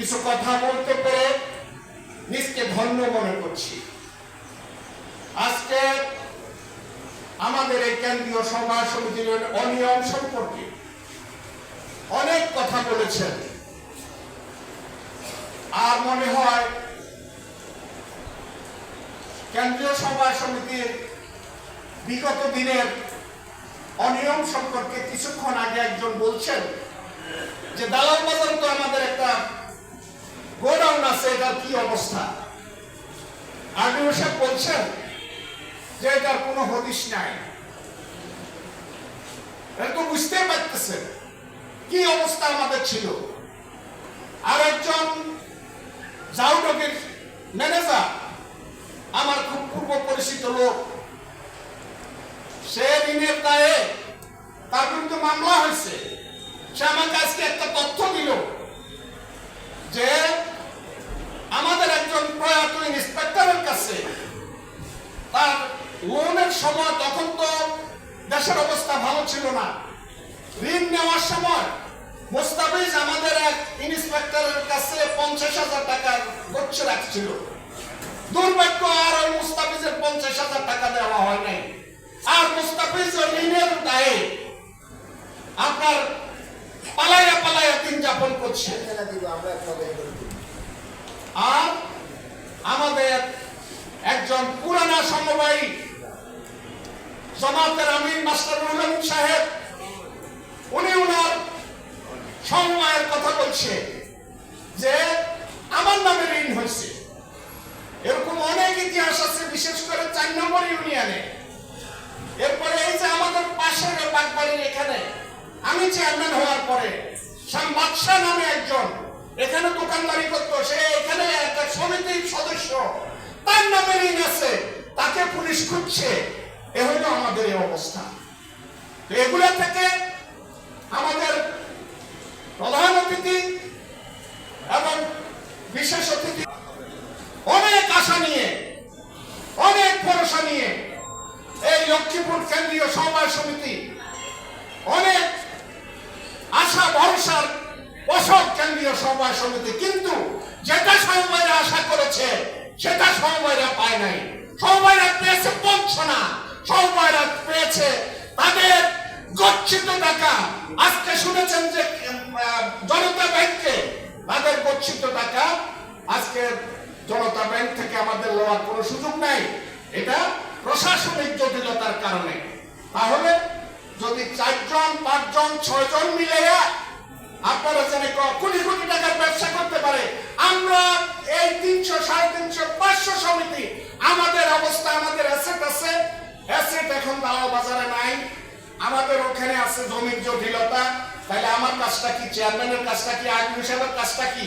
কিছু কথা বলতে পেরে নিজকে ধন্য মনে করছি। আজকে আমাদের এই কেন্দ্রীয় সমাজ সমিতির অনিয়ম সম্পর্কে অনেক কথা বলেছেন। আর মনে হয় কেন্দ্রীয় সভা সমিতির বিগত দিনের অনিয়ম সম্পর্কে কিছুক্ষণ আগে একজন বলছেন যে দালাল বাজার তো আমাদের একটা গোডাউন কি অবস্থা? আরডিও সাহেব বলছেন যে এটার কোনো হদিশ নাই। তো বুঝতে পারতেছেন কি অবস্থা আমাদের ছিল। আর একজন জাউডকের ম্যানেজার, আমার খুব পূর্ব পরিচিত লোক, সে ঋণের দায়ে তার বিরুদ্ধে মামলা হয়েছে। সে আমাকে আজকে একটা তথ্য দিল যে আমাদের একজন প্রয়াত কাছে তার লোনের সময় তখন তো দেশের অবস্থা ভালো ছিল না। ঋণ নেওয়ার সময় মোস্তাফিজ আমাদের এক ইন্সপেক্টরের কাছে পঞ্চাশ হাজার টাকা গচ্ছ রাখছিল। দুর্ভাগ্য আর ওই মুস্তাফিজের পঞ্চাশ হাজার টাকা দেওয়া হয় নাই। আর মুস্তাফিজ ওই ঋণের দায়ে আপনার পালাইয়া পালাইয়া দিন যাপন করছে। আর আমাদের একজন পুরানা সমবায়ী জমাতের আমিন মাস্টার রুলেন সাহেব, উনি উনার সময়ের কথা বলছে যে আমার নামে ঋণ হয়েছে। এরকম অনেক ইতিহাস আছে, বিশেষ করে চার নম্বর ইউনিয়নে। এরপরে এই যে আমাদের পাশের বাগবাড়ির এখানে, আমি চেয়ারম্যান হওয়ার পরে বাদশাহ নামে একজন এখানে দোকানদারি করতো, সে এখানে একটা সমিতির সদস্য, তার নামে ঋণ আছে, তাকে পুলিশ খুঁজছে। এ হলো আমাদের এই অবস্থা। এগুলা থেকে আমাদের প্রধান অতিথি এবং বিশেষ অতিথি অনেক আশা নিয়ে, অনেক ভরসা নিয়ে এই লক্ষ্মীপুর কেন্দ্রীয় সমবায় সমিতি অনেক আশা, ভরসার অসব কেন্দ্রীয় সমবায় সমিতি, কিন্তু যেটা সমবায়রা আশা করেছে, সেটা সমবায়রা পায় নাই। সমবায়রা পেয়েছে পঞ্চনা সমবায়রা পেয়েছে। তাদের গচ্ছিত টাকা। আজকে শুনেছেন যে জনতা ব্যাংকে তাদের গচ্ছিত টাকা আজকে জনতা ব্যাংক থেকে আমাদের লওয়ার কোনো সুযোগ নাই। এটা প্রশাসনিক জটিলতার কারণে। তাহলে যদি চারজন, পাঁচজন, ছয়জন মিলে এখন দালাল বাজারে নাই। আমাদের ওখানে আছে জমির জটিলতা। তাহলে আমার কাজটা কি? চেয়ারম্যানের কাজটা কি? আইন হিসাবের কাজটা কি?